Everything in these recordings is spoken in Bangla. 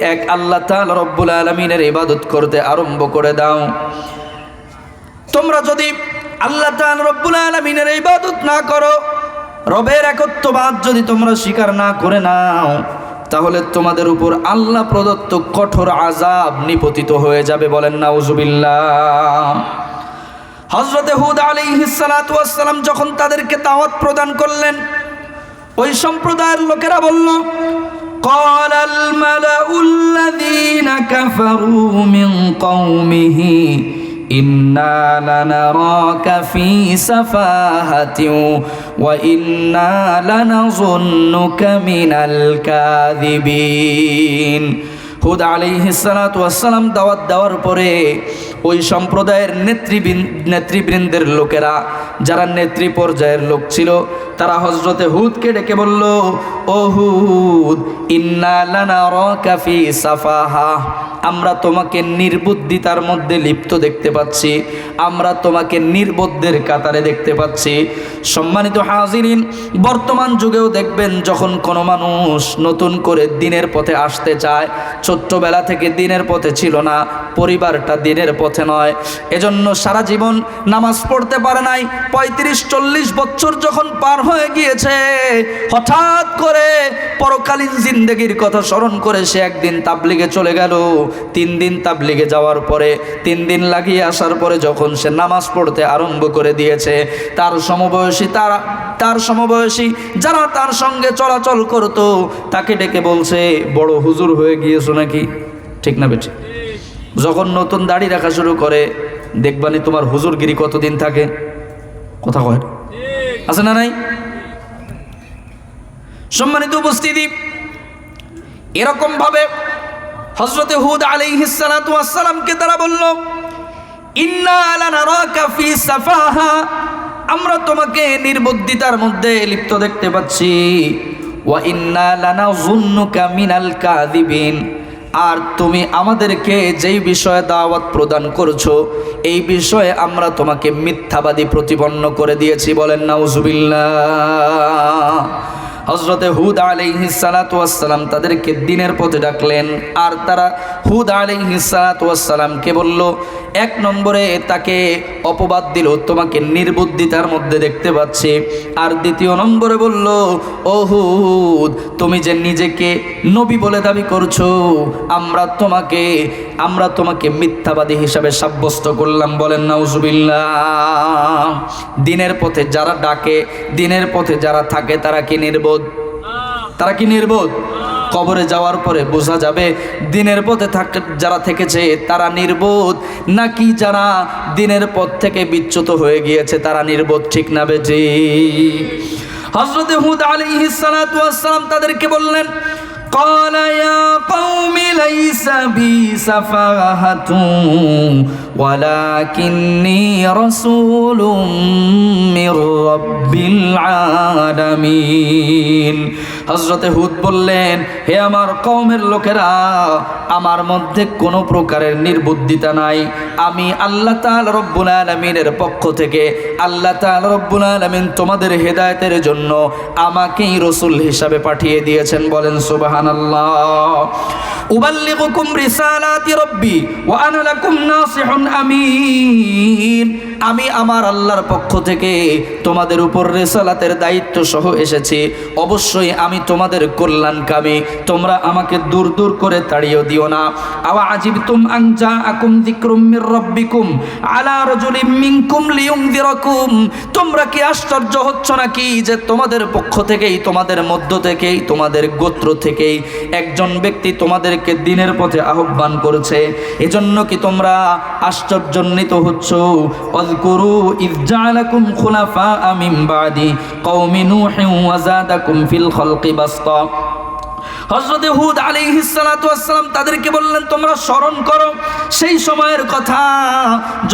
এক আল্লাহ তাআলা রব্বুল আলমিনের ইবাদত করতে আরম্ভ করে দাও। তোমরা যদি আল্লাহ তাআলা রব্বুল আলমিনের ইবাদত না করো, রবের একত্ববাদ যদি তোমরা স্বীকার না করে নাও, তাহলে তোমাদের উপর আল্লাহ প্রদত্ত কঠোর আজাব নিপতিত হয়ে যাবে বলেন নাউজুবিল্লাহ। হজরতে হুদ আলী হিসালাতাম যখন তাদেরকে তাওয়াত প্রদান করলেন, ওই সম্প্রদায়ের লোকেরা বলল قال الملأ الذين كفروا من قومه إنا لنراك في سفاهة وإنا لنظنك من الكاذبين হুদ আলিহিসালাম দাওয়াত দেওয়ার পরে ওই সম্প্রদায়ের নেতৃবৃন্দ নেতৃবৃন্দের লোকেরা যারা নেত্রী পর্যায়ের লোক ছিল তারা হজরতে হুদকে ডেকে বলল, ও হুদ কাফি সাফাহা। আমরা তোমাকে নির্বুদ্ধিতার মধ্যে লিপ্ত দেখতে পাচ্ছি। আমরা তোমাকে নির্বোধদের কাতারে দেখতে পাচ্ছি। সম্মানিত হাজিরিন, বর্তমান যুগেও দেখবেন যখন কোনো মানুষ নতুন করে দিনের পথে আসতে চায়, ছোট্টবেলা থেকে দিনের পথে ছিল না, পরিবারটা দিনের পথে নয়। এজন্য সারা জীবন নামাজ পড়তে পারে নাই, পঁয়ত্রিশ চল্লিশ বছর যখন পার হয়ে গিয়েছে। হঠাৎ করে পরকালীন জিন্দগির কথা স্মরণ করে সে একদিন তাবলিগে চলে গেল। তিন দিন তাবলিগে যাওয়ার পরে, তিন দিন লাগিয়ে আসার পরে যখন সে নামাজ পড়তে আরম্ভ করে দিয়েছে, তার সমবয়সী তার তার সমবয়সী যারা তার সঙ্গে চলাচল করতো, তাকে ডেকে বলছে, বড় হুজুর হয়ে গিয়েছো নাকি? ঠিক না বেঠি যখন নতুন দাড়ি রাখা শুরু করে, দেখবানি তোমার হুজুরগিরি কতদিন থাকে? কথা কয় আছে না নাই? সম্মানিত উপস্থিতি, এরকম ভাবে হজরতে হুদ আলী আলাইহিসসালামকে তারা বলল আমরা তোমাকে নির্বুদ্ধিতার মধ্যে লিপ্ত দেখতে পাচ্ছি। আর তুমি আমাদেরকে যেই বিষয়ে দাওয়াত প্রদান করছ, এই বিষয়ে আমরা তোমাকে মিথ্যাবাদী প্রতিপন্ন করে দিয়েছি বলেন নাউজুবিল্লাহ। হজরতে হুদ আলাইহিসালাতাম তাদেরকে দিনের পথে ডাকলেন। আর তারা হুদ আলাইহিসালাতামকে বলল, এক নম্বরে তাকে অপবাদ দিল, তোমাকে নির্বুদ্ধিতার মধ্যে দেখতে পাচ্ছে। আর দ্বিতীয় নম্বরে বলল, ও হুদ, তুমি যে নিজেকে নবী বলে দাবি করছ, আমরা তোমাকে আমরা তোমাকে মিথ্যাবাদী হিসাবে সাব্যস্ত করলাম, বলেন নাউজুবিল্লাহ। দিনের পথে যারা ডাকে, দিনের পথে যারা থাকে, তারা কি নির্বোধ? তারা কি নির্বোধ? কবরে যাওয়ার পরে বোঝা যাবে, দিনের পথে থাক যারা থেকেছে, তারা নির্বোধ। নাকি যারা দিনের পথ থেকে বিচ্যুত হয়ে গিয়েছে, তারা নির্বোধ, ঠিক না বেজি? হজরত হুদ আলী সালাম তাদেরকে বললেন قال يا قوم ليس بي سفاهة. ولكني رسول من رب العالمين হজরতে হুদ বললেন হে আমার কওমের লোকেরা আমার মধ্যে কোনো প্রকারের নির্বুদ্ধিতা নাই আমি আল্লাহ তাআল রব্বুল আলামিনের পক্ষ থেকে আল্লাহ তাআল রব্বুল আলামিন তোমাদের হেদায়েতের জন্য আমাকেই রসুল হিসাবে পাঠিয়ে দিয়েছেন বলেন সুবহানাল্লাহ উবাল্লিগুকুম রিসালাতি রব্বি ওয়া আনা লাকুম নাসিহুন আমিন। আমি আমার আল্লাহর পক্ষ থেকে তোমাদের উপর রেসালাতের দায়িত্ব সহ এসেছি। অবশ্যই আমি তোমাদের কল্যাণকামী। তোমরা আমাকে দূর দূর করে তাড়িয়ে দিও না। আওয়া আজিবতুম আন জাআকুম যিকরুম মির রাব্বিকুম। আলা রাজুলিম মিনকুম লিয়ুনযিরাকুম তোমরা কি আশ্চর্য হচ্ছ নাকি যে তোমাদের পক্ষ থেকেই, তোমাদের মধ্য থেকেই, তোমাদের গোত্র থেকেই একজন ব্যক্তি তোমাদেরকে দিনের পথে আহ্বান করেছে। এজন্য কি তোমরা আশ্চর্যান্বিত হচ্ছ? واذكروا إذ جعلكم خلفاء من بعد قوم نوح وزادكم في الخلق بسطا. হজরতে হুদ আলী আলিহিসালাম তাদেরকে বললেন, তোমরা স্মরণ করো। সেই সময়ের কথা,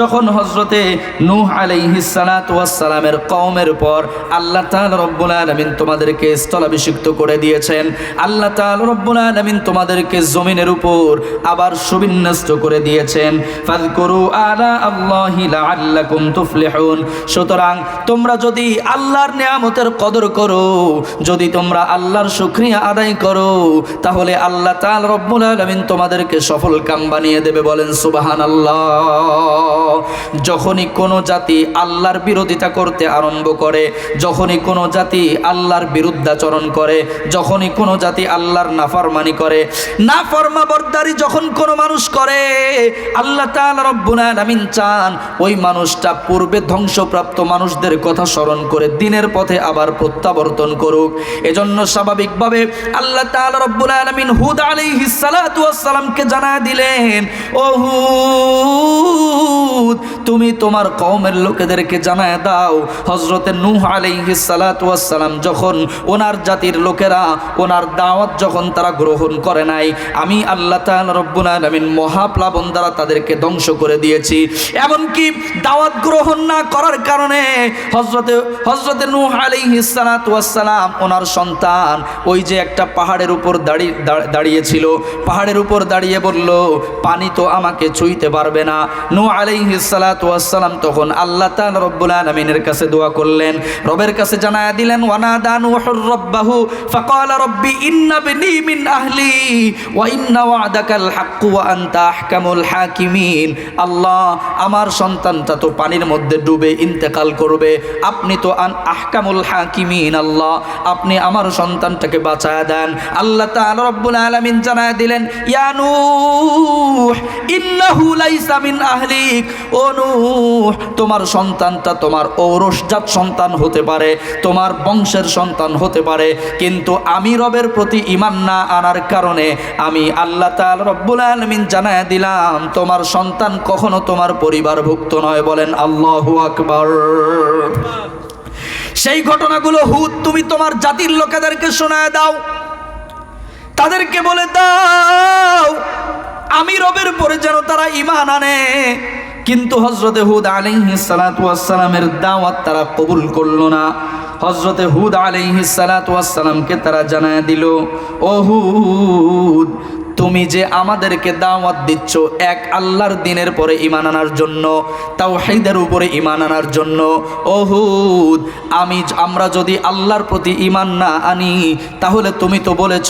যখন হজরতে নূহ আলিহিসালামের কওমের পর আল্লাহ তাল রব্বুল আলমিন তোমাদেরকে স্থলাভিষিক্ত করে দিয়েছেন। আল্লাহ তাল রব্বুল আলমিন তোমাদেরকে জমিনের উপর আবার সুবিন্যস্ত করে দিয়েছেন। আলা সুতরাং তোমরা যদি আল্লাহর নিয়ামতের কদর করো, যদি তোমরা আল্লাহর শুকরিয়া আদায় করো তাহলে আল্লাহ তাল রব্বুল আলমিন তোমাদেরকে সফল কাম বানিয়ে দেবে বলেন সুবাহান আল্লাহ যখনই কোনো জাতি আল্লাহর বিরোধিতা করতে আরম্ভ করে, যখনই কোনো জাতি আল্লাহর বিরুদ্ধাচরণ করে, যখনই কোনো জাতি আল্লাহর নাফরমানি করে নাফরমা বরদারি যখন কোনো মানুষ করে, আল্লাহ তাআলা রব্বুল আলামিন চান ওই মানুষটা পূর্বে ধ্বংসপ্রাপ্ত মানুষদের কথা স্মরণ করে দিনের পথে আবার প্রত্যাবর্তন করুক। এজন্য স্বাভাবিকভাবে আল্লাহ তাআলা রব্বুল আলামিন হুদ ওয়াস সালামকে জানা দিলেন, ও হুদ, তুমি তোমার কওমের লোকেদেরকে জানায় দাও। হযরতে নূহ আলাইহিস সালাতু ওয়াস যখন ওনার জাতির লোকেরা, ওনার দাওয়াত যখন তারা গ্রহণ করে নাই, আমি আল্লাহ তাআলা রব্বুল আলামিন মহাপ্লাবন দ্বারা তাদেরকে ধ্বংস করে দিয়েছি। এমনকি দাওয়াত গ্রহণ না করার কারণে হজরতে হজরতে নূহ আলাইহিস সালাতু ওয়াস ওনার সন্তান ওই যে একটা পাহাড়ের উপর দাঁড়িয়ে দাঁড়িয়েছিল। পাহাড়ের উপর দাঁড়িয়ে বলল, পানি তো আমাকে ছুঁইতে পারবে না। নু আলাইহিস সালাতু ওয়াস তখন আল্লাহ তাআলা রব্বুল আলামিনের কাছে দোয়া করলেন। রবের কাছে জানায়া দিলেন, ওয়ানাদা নূহুর রব্বাহু ফাকালা রব্বি ইন্না বিনি মিন আহলি ওয়া ইন্না ওয়াদাকাল হাক্কু ওয়া আনতা আহকামুল হাকিমিন। আল্লাহ, আমার সন্তানটা তো পানির মধ্যে ডুবে ইন্তেকাল করবে। আপনি তো আন, আহকামুল হাকিমিন আল্লাহ। আপনি আমার সন্তানটাকে বাঁচায় দেন। আল্লাহ তাআলা রব্বুল আলামিন জানায় দিলেন, ইয়া নূহ, ইন্নাহু লাইসা মিন আহলিক। ও নূহ, তোমার সন্তানটা তোমার ঔরসজাত সন্তান হতে পারে, তোমার বংশের সন্তান হতে পারে, কিন্তু আমি রবের প্রতি ইমান না আনার কারণে আমি আল্লাহ তাআলা রব্বুল আলামিন জানায় দিলাম, তোমার সন্তান কখনো তোমার পরিবারভুক্ত নয়, বলেন আল্লাহু আকবার। সেই ঘটনাগুলো হুদ, তুমি তোমার জাতির লোকেদেরকে শোনায় দাও। তাদেরকে বলে দাও, আমি রবের পরে যেন তারা ইমান আনে। কিন্তু হজরতে হুদ আলিহি সালাতামের দাওয়াত তারা কবুল করল না। হজরতে হুদ আলিহি সালাতামকে তারা জানায় দিল, ও হুদ তুমি যে আমাদেরকে দাওয়াত দিচ্ছ এক আল্লাহর দিনের পরে ইমান আনার জন্য তাও হাইদের উপরে ইমান আনার জন্য। ওহুদ আমি আমরা যদি আল্লাহর প্রতি ইমান না আনি, তাহলে তুমি তো বলেছ,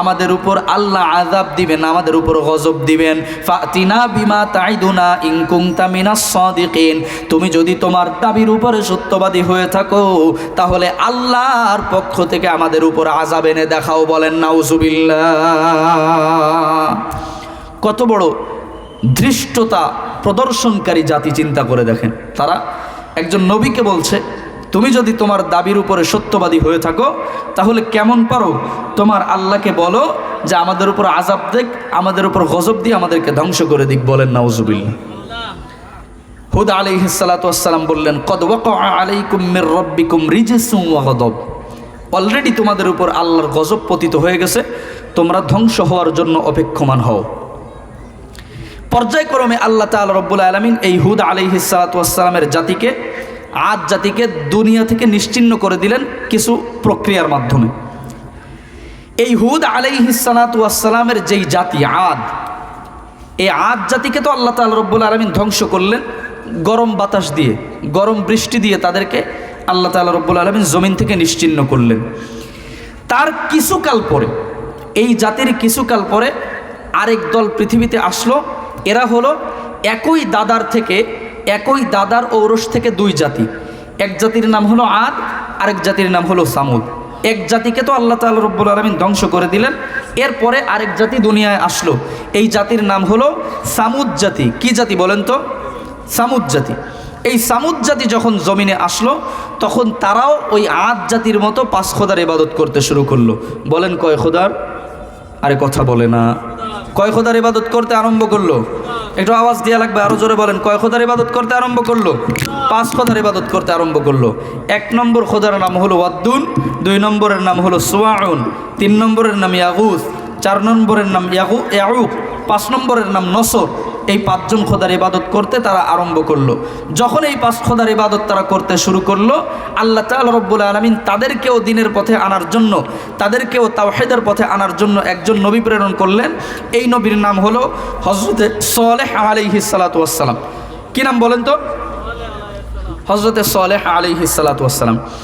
আমাদের উপর আল্লাহ আজাব দিবেন, আমাদের উপর গজব দিবেন। ফাতিনা বিমা তাইদুনা ইনকুং তামিনা সাদিকিন, তুমি যদি তোমার দাবির উপরে সত্যবাদী হয়ে থাকো, তাহলে আল্লাহর পক্ষ থেকে আমাদের উপর আজাব এনে দেখাও বলেন, নাউজুবিল্লাহ। কত বড় ধৃষ্টতা প্রদর্শনকারী জাতি চিন্তা করে দেখেন। তারা একজন নবীকে বলছে, তুমি যদি তোমার দাবির উপরে সত্যবাদী হয়ে থাকো, তাহলে কেমন পারো? তোমার আল্লাহকে বলো যে আমাদের উপর আজাব দেখ, আমাদের উপর গজব দিয়ে আমাদেরকে ধ্বংস করে দিক, বলেন নাউজুবিল্লা হুদ আলাইহিসালাম বললেন, কদ ওয়াকা আলাইকুম মির রব্বিকুম রিজসুম গদব। অলরেডি তোমাদের উপর আল্লাহর গজব পতিত হয়ে গেছে, তোমরা ধ্বংস হওয়ার জন্য অপেক্ষমান হও। পর্যায়ক্রমে আল্লাহ তাআলা রব্বুল আলমিন এই হুদ আলাইহিসালামের জাতিকে আদ জাতিকে দুনিয়া থেকে নিশ্চিন্ন করে দিলেন কিছু প্রক্রিয়ার মাধ্যমে। এই হুদ আলাইহিসালামের যেই জাতি আদ, এই আদ জাতিকে তো আল্লাহ তাআলা রব্বুল আলমিন ধ্বংস করলেন গরম বাতাস দিয়ে, গরম বৃষ্টি দিয়ে তাদেরকে আল্লাহ তাআলা রব্বুল আলমিন জমিন থেকে নিশ্চিন্ন করলেন। তার কিছুকাল পরে, এই জাতির কিছুকাল পরে আরেক দল পৃথিবীতে আসলো এরা হলো একই দাদার থেকে, একই দাদার ঔরস থেকে দুই জাতি। এক জাতির নাম হলো আদ, আরেক জাতির নাম হলো সামুদ। এক জাতিকে তো আল্লাহ তাআলা রব্বুল আলমিন ধ্বংস করে দিলেন। এরপরে আরেক জাতি দুনিয়ায় আসলো। এই জাতির নাম হলো সামুদ জাতি। কি জাতি বলেন তো? সামুদ জাতি। এই সামুদ জাতি যখন জমিনে আসলো, তখন তারাও ওই আদ জাতির মতো পাঁচ খোদার ইবাদত করতে শুরু করল। বলেন কয় খোদার? আরে কথা বলে না। কয় খোদার ইবাদত করতে আরম্ভ করল? একটু আওয়াজ দেওয়া লাগবে, আরও জোরে বলেন। কয় খোদার ইবাদত করতে আরম্ভ করল? পাঁচ খোদার ইবাদত করতে আরম্ভ করল। এক নম্বর খোদার নাম হলো ওয়াদ্দুন, দুই নম্বরের নাম হলো সোয়াউন, তিন নম্বরের নাম ইয়াগুস, চার নম্বরের নাম ইয়াগু, ইয়াউক, পাঁচ নম্বরের নাম নসর। এই পাঁচজন খোদার ইবাদত করতে তারা আরম্ভ করল। যখন এই পাঁচ খোদার ইবাদত তারা করতে শুরু করল, আল্লাহ তাআলা রব্বুল আলমিন তাদেরকেও দিনের পথে আনার জন্য, তাদেরকেও তাওহেদের পথে আনার জন্য একজন নবী প্রেরণ করলেন। এই নবীর নাম হলো হজরতে সোলেহ আলিহি সালাতাম কি নাম বলেন তো? হজরতে সোলেহ আলিহি সালাতাম